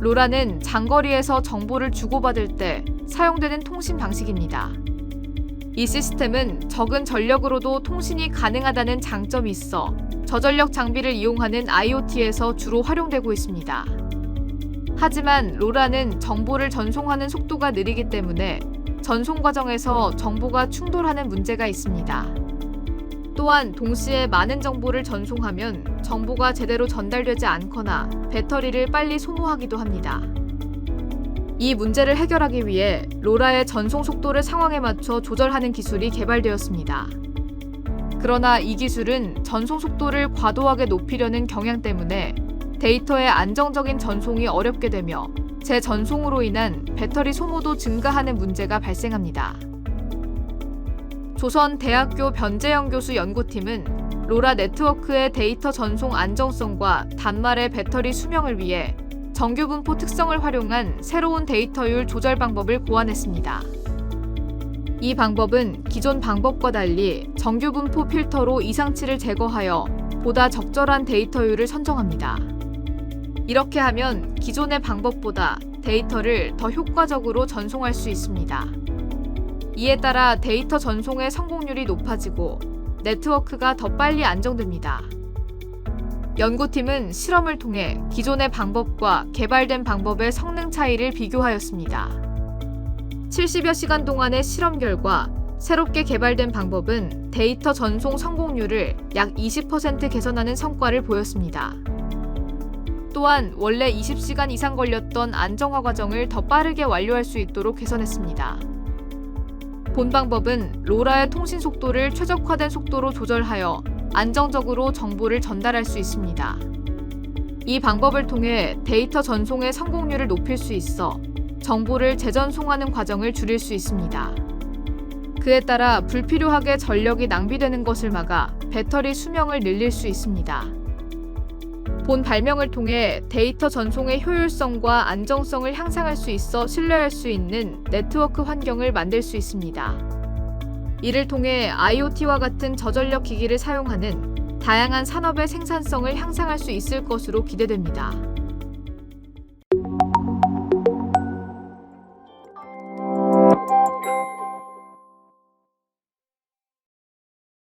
로라는 장거리에서 정보를 주고받을 때 사용되는 통신 방식입니다. 이 시스템은 적은 전력으로도 통신이 가능하다는 장점이 있어 저전력 장비를 이용하는 IoT에서 주로 활용되고 있습니다. 하지만 로라는 정보를 전송하는 속도가 느리기 때문에 전송 과정에서 정보가 충돌하는 문제가 있습니다. 또한 동시에 많은 정보를 전송하면 정보가 제대로 전달되지 않거나 배터리를 빨리 소모하기도 합니다. 이 문제를 해결하기 위해 로라의 전송 속도를 상황에 맞춰 조절하는 기술이 개발되었습니다. 그러나 이 기술은 전송 속도를 과도하게 높이려는 경향 때문에 데이터의 안정적인 전송이 어렵게 되며 재전송으로 인한 배터리 소모도 증가하는 문제가 발생합니다. 조선 대학교 변재영 교수 연구팀은 로라 네트워크의 데이터 전송 안정성과 단말의 배터리 수명을 위해 정규 분포 특성을 활용한 새로운 데이터율 조절 방법을 고안했습니다. 이 방법은 기존 방법과 달리 정규 분포 필터로 이상치를 제거하여 보다 적절한 데이터율을 선정합니다. 이렇게 하면 기존의 방법보다 데이터를 더 효과적으로 전송할 수 있습니다. 이에 따라 데이터 전송의 성공률이 높아지고 네트워크가 더 빨리 안정됩니다. 연구팀은 실험을 통해 기존의 방법과 개발된 방법의 성능 차이를 비교하였습니다. 70여 시간 동안의 실험 결과 새롭게 개발된 방법은 데이터 전송 성공률을 약 20% 개선하는 성과를 보였습니다. 또한 원래 20시간 이상 걸렸던 안정화 과정을 더 빠르게 완료할 수 있도록 개선했습니다. 본 방법은 로라의 통신 속도를 최적화된 속도로 조절하여 안정적으로 정보를 전달할 수 있습니다. 이 방법을 통해 데이터 전송의 성공률을 높일 수 있어 정보를 재전송하는 과정을 줄일 수 있습니다. 그에 따라 불필요하게 전력이 낭비되는 것을 막아 배터리 수명을 늘릴 수 있습니다. 본 발명을 통해 데이터 전송의 효율성과 안정성을 향상할 수 있어 신뢰할 수 있는 네트워크 환경을 만들 수 있습니다. 이를 통해 IoT와 같은 저전력 기기를 사용하는 다양한 산업의 생산성을 향상할 수 있을 것으로 기대됩니다.